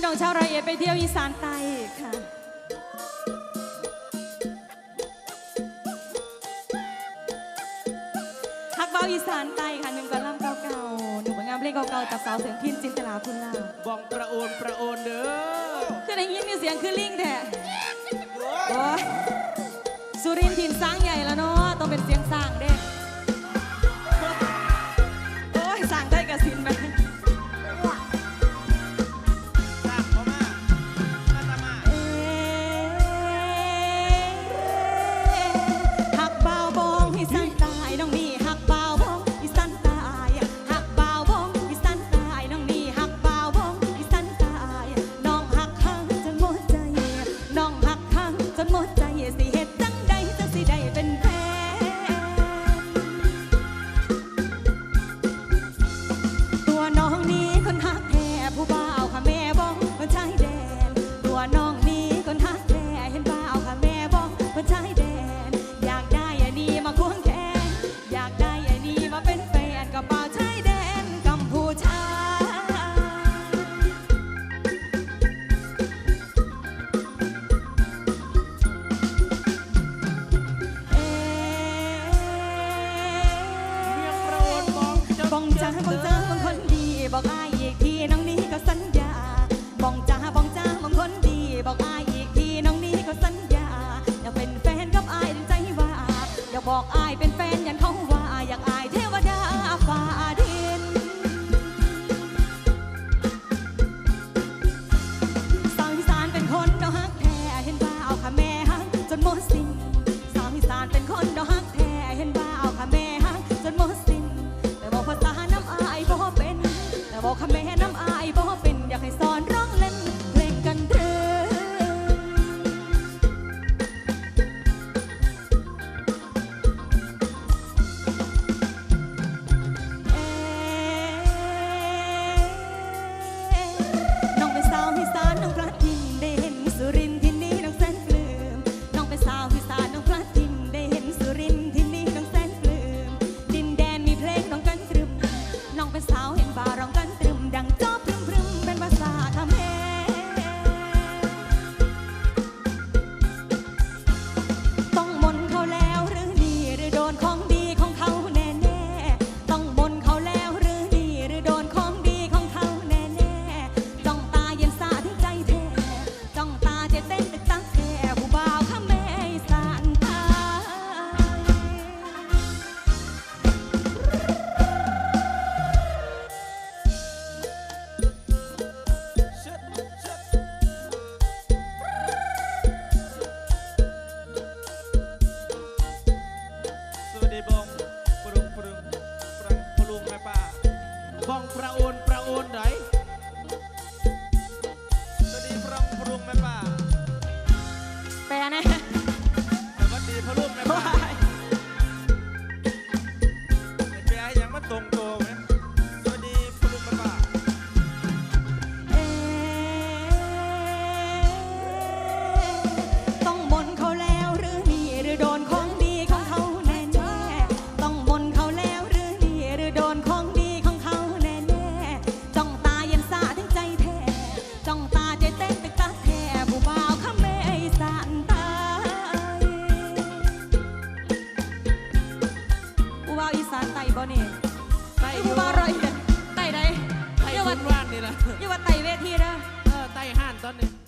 พี่น้องชาวระเอไปเที่ยวอีสานใต้ค่ะฮักเบาอีสานใต้ค่ะหนึ่งกอลัมเก่าๆหนุ่มงามเล่เก่าๆจากสาวเสียงพินจินตลาคุณลาบองประโอนประโอนเด้อคือได้ยินมีเสียงคือลิงแท้โอ้ยสุรินทินสร้างใหญ่แล้วเนาะต้องเป็นเสียงสร้างเด้โอ้ยสร้างได้กับสินไหม คงเจอบองคนดี บอกอายอีกทีน้องนี้ก็สัญญาบองจ้าบองจ้าบองคนดี บอกอายอีกทีน้องนี้ก็สัญญาอยากเป็นแฟนกับอายถึงใจว่าอยากบอกอายเป็นแฟนยันเขาว่าอยากอายเทวดาฟ้าดินสาวอีสานเป็นคนดอกฮักแท้เห็นว่าเอาค่ะแม่ฮักจนหมดสิ้นสาวอีสานเป็นคนดอกฮัก 宽。 อีบ่นี่ไต่ผู้บารอยไต่ใดไต่ทุกวันนี่ละยูว่าไต่เวทีนะเออไต่ห้านตอนนี้